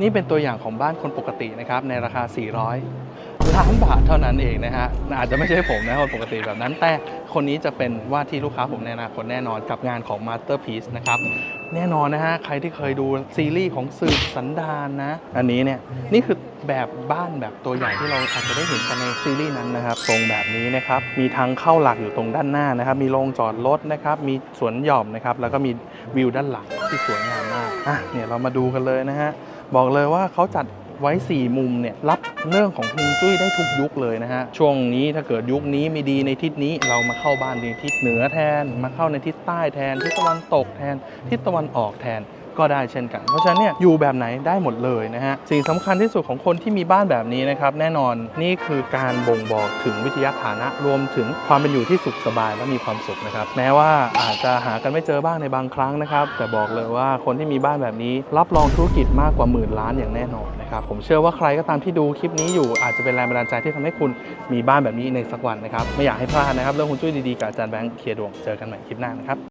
นี่เป็นตัวอย่างของบ้านคนปกตินะครับในราคา 400 ล้านบาทเท่านั้นเองนะฮะอาจจะไม่ใช่ผมนะคนปกติแบบนั้น แต่คนนี้จะเป็นว่าที่ลูกค้าผมในอนาคตแน่นอนกับงานของ Masterpiece นะครับแน่นอนนะฮะใครที่เคยดูซีรีส์ของสืบสันดานนะ อันนี้เนี่ยนี่คือแบบบ้านแบบตัวอย่างที่เราอาจจะได้เห็นกันในซีรีส์นั้นนะครับตรงแบบนี้นะครับมีทางเข้าหลักอยู่ตรงด้านหน้านะครับ มีโรงจอดรถนะครับมีสวนหย่อมนะครับแล้วก็มีวิวด้านหลังที่สวยงามมากอะเนี่ยเรามาดูกันเลยนะฮะ บอกเลยว่าเขาจัดไว้ 4 มุมเนี่ยรับเรื่องของฮวงจุ้ยได้ทุกยุคเลยนะฮะ ช่วงนี้ถ้าเกิดยุคนี้ไม่ดีในทิศนี้เรามาเข้าบ้านในทิศเหนือแทน มาเข้าในทิศใต้แทน ทิศตะวันตกแทน ทิศตะวันออกแทน ก็ได้เช่นกัน เพราะฉะนั้นเนี่ยอยู่แบบไหนได้หมดเลยนะฮะสิ่งสำคัญที่สุดของคนที่มีบ้านแบบนี้นะครับแน่นอนนี่คือการบ่งบอกถึงวิทยาฐานะรวมถึงความเป็นอยู่ที่สุขสบายและมีความสุขนะครับแม้ว่าอาจจะหากันไม่เจอบ้างในบางครั้งนะครับแต่บอกเลยว่าคนที่มีบ้านแบบนี้ รับรองธุรกิจมากกว่าหมื่นล้านอย่างแน่นอนนะครับผมเชื่อว่าใครก็ตามที่ดูคลิปนี้อยู่อาจจะเป็นแรงบันดาลใจที่ทำให้คุณมีบ้านแบบนี้ในสักวันนะครับไม่อยากให้พลาดนะครับเรื่องคุณจุ้ยดีๆกับอาจารย์แบงค์เคลียร์ดวงเจอกันใหม่คลิปหน้านะครับ